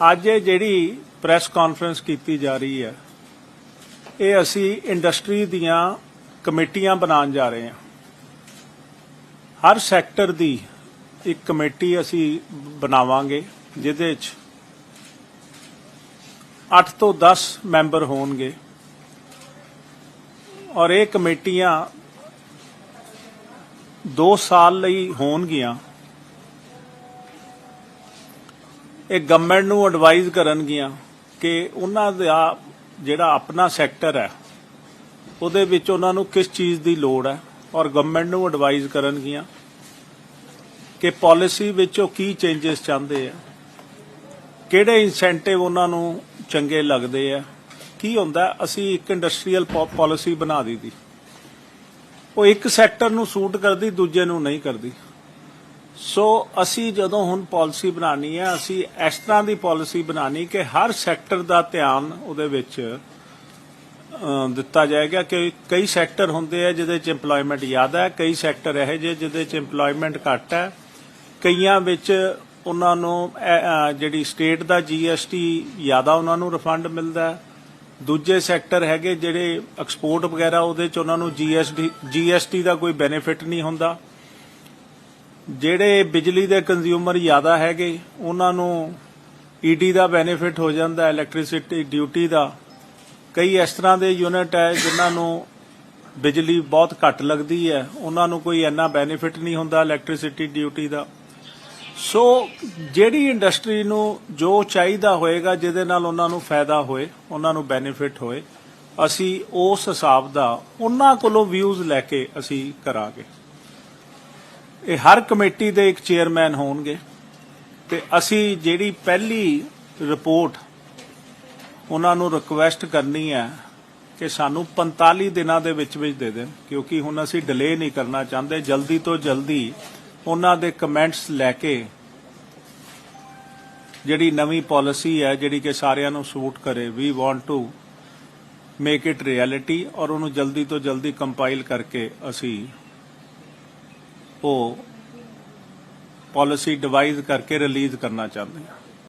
ਅੱਜ ਇਹ ਜਿਹੜੀ ਪ੍ਰੈਸ ਕਾਨਫਰੰਸ ਕੀਤੀ ਜਾ ਰਹੀ ਹੈ, ਇਹ ਅਸੀਂ ਇੰਡਸਟਰੀ ਦੀਆਂ ਕਮੇਟੀਆਂ ਬਣਾਉਣ ਜਾ ਰਹੇ ਹਾਂ। ਹਰ ਸੈਕਟਰ ਦੀ ਇੱਕ ਕਮੇਟੀ ਅਸੀਂ ਬਣਾਵਾਂਗੇ, ਜਿਹਦੇ 'ਚ 8 ਤੋਂ 10 ਮੈਂਬਰ ਹੋਣਗੇ। ਔਰ ਇਹ ਕਮੇਟੀਆਂ 2 ਸਾਲ ਲਈ ਹੋਣਗੀਆਂ। ਇਹ ਗਵਰਨਮੈਂਟ ਨੂੰ ਐਡਵਾਈਜ਼ ਕਰਨਗੀਆਂ ਕਿ ਉਹਨਾਂ ਦਾ ਜਿਹੜਾ ਆਪਣਾ ਸੈਕਟਰ ਹੈ, ਉਹਦੇ ਵਿੱਚ ਉਹਨਾਂ ਨੂੰ ਕਿਸ ਚੀਜ਼ ਦੀ ਲੋੜ ਹੈ ਔਰ ਗਵਰਨਮੈਂਟ ਨੂੰ ਐਡਵਾਈਜ਼ ਕਰਨਗੀਆਂ ਕਿ ਪਾਲਿਸੀ ਵਿੱਚ ਉਹ ਕੀ ਚੇਂਜਸ ਚਾਹੁੰਦੇ ਆ, ਕਿਹੜੇ ਇਨਸੈਂਟਿਵ ਉਹਨਾਂ ਨੂੰ ਚੰਗੇ ਲੱਗਦੇ ਆ, ਕੀ ਹੁੰਦਾ, ਅਸੀਂ ਇੱਕ ਇੰਡਸਟਰੀਅਲ ਪਾਲਿਸੀ ਬਣਾ ਦਿੱਤੀ। ਉਹ ਇੱਕ ਸੈਕਟਰ ਨੂੰ ਸੂਟ ਕਰਦੀ, ਦੂਜੇ ਨੂੰ ਨਹੀਂ ਕਰਦੀ। ਸੋ ਅਸੀਂ ਜਦੋਂ ਹੁਣ ਪਾਲਿਸੀ ਬਣਾਣੀ ਹੈ, ਅਸੀਂ ਇਸ ਤਰ੍ਹਾਂ ਦੀ ਪਾਲਿਸੀ ਬਣਾਣੀ ਕਿ ਹਰ ਸੈਕਟਰ ਦਾ ਧਿਆਨ ਉਹਦੇ ਵਿੱਚ ਦਿੱਤਾ ਜਾਏਗਾ ਕਿ ਕਈ ਸੈਕਟਰ ਹੁੰਦੇ ਆ ਜਿਹਦੇ 'ਚ EMPLOYMENT ਜ਼ਿਆਦਾ ਹੈ, ਕਈ ਸੈਕਟਰ ਇਹੋ ਜਿਹੇ ਜਿਹਦੇ 'ਚ EMPLOYMENT ਘੱਟ ਹੈ। ਕਈਆਂ ਵਿੱਚ ਉਹਨਾਂ ਨੂੰ ਜਿਹੜੀ ਸਟੇਟ ਦਾ GST ਜ਼ਿਆਦਾ ਉਹਨਾਂ ਨੂੰ ਰਿਫੰਡ ਮਿਲਦਾ ਹੈ। ਦੂਜੇ ਸੈਕਟਰ ਹੈਗੇ ਜਿਹੜੇ ਐਕਸਪੋਰਟ ਵਗੈਰਾ ਉਹਦੇ 'ਚ ਉਹਨਾਂ ਨੂੰ GST GST ਦਾ ਕੋਈ ਬੈਨੀਫਿਟ ਨਹੀਂ ਹੁੰਦਾ। ਜਿਹੜੇ ਬਿਜਲੀ ਦੇ ਕੰਜ਼ਿਊਮਰ ਜ਼ਿਆਦਾ ਹੈਗੇ, ਉਹਨਾਂ ਨੂੰ ਈਡੀ ਦਾ ਬੈਨੀਫਿਟ ਹੋ ਜਾਂਦਾ ਇਲੈਕਟ੍ਰਿਸਿਟੀ ਡਿਊਟੀ ਦਾ। ਕਈ ਇਸ ਤਰ੍ਹਾਂ ਦੇ ਯੂਨਿਟ ਹੈ ਜਿਨ੍ਹਾਂ ਨੂੰ ਬਿਜਲੀ ਬਹੁਤ ਘੱਟ ਲੱਗਦੀ ਹੈ। ਉਹਨਾਂ ਨੂੰ ਕੋਈ ਇੰਨਾ ਬੈਨੀਫਿਟ ਨਹੀਂ ਹੁੰਦਾ ਇਲੈਕਟ੍ਰਿਸਿਟੀ ਡਿਊਟੀ ਦਾ। ਸੋ ਜਿਹੜੀ ਇੰਡਸਟਰੀ ਨੂੰ ਜੋ ਚਾਹੀਦਾ ਹੋਏਗਾ, ਜਿਹਦੇ ਨਾਲ ਉਹਨਾਂ ਨੂੰ ਫਾਇਦਾ ਹੋਏ, ਉਹਨਾਂ ਨੂੰ ਬੈਨੀਫਿਟ ਹੋਏ, ਅਸੀਂ ਉਸ ਹਿਸਾਬ ਦਾ ਉਹਨਾਂ ਕੋਲੋਂ ਵਿਊਜ਼ ਲੈ ਕੇ ਅਸੀਂ ਕਰਾਂਗੇ। ਇਹ ਹਰ ਕਮੇਟੀ ਦੇ ਇੱਕ ਚੇਅਰਮੈਨ ਹੋਣਗੇ ਤੇ ਅਸੀਂ ਜਿਹੜੀ ਪਹਿਲੀ ਰਿਪੋਰਟ ਉਹਨਾਂ ਨੂੰ ਰਿਕੁਐਸਟ ਕਰਨੀ ਹੈ ਕਿ ਸਾਨੂੰ 45 ਦਿਨਾਂ ਦੇ ਵਿੱਚ ਵਿੱਚ ਦੇ ਦੇਣ, ਕਿਉਂਕਿ ਹੁਣ ਅਸੀਂ ਡਿਲੇ ਨਹੀਂ ਕਰਨਾ ਚਾਹੁੰਦੇ। ਜਲਦੀ ਤੋਂ ਜਲਦੀ ਉਹਨਾਂ ਦੇ ਕਮੈਂਟਸ ਲੈ ਕੇ ਜਿਹੜੀ ਨਵੀਂ ਪਾਲਿਸੀ ਹੈ, ਜਿਹੜੀ ਕਿ ਸਾਰਿਆਂ ਨੂੰ ਸੂਟ ਕਰੇ। We want to make it reality ਔਰ ਉਹਨੂੰ ਜਲਦੀ ਤੋਂ ਜਲਦੀ ਕੰਪਾਈਲ ਕਰਕੇ ਅਸੀਂ ਉਹ ਪਾਲਿਸੀ ਡਿਵਾਈਸ ਕਰਕੇ ਰਿਲੀਜ਼ ਕਰਨਾ ਚਾਹੁੰਦੇ ਹਾਂ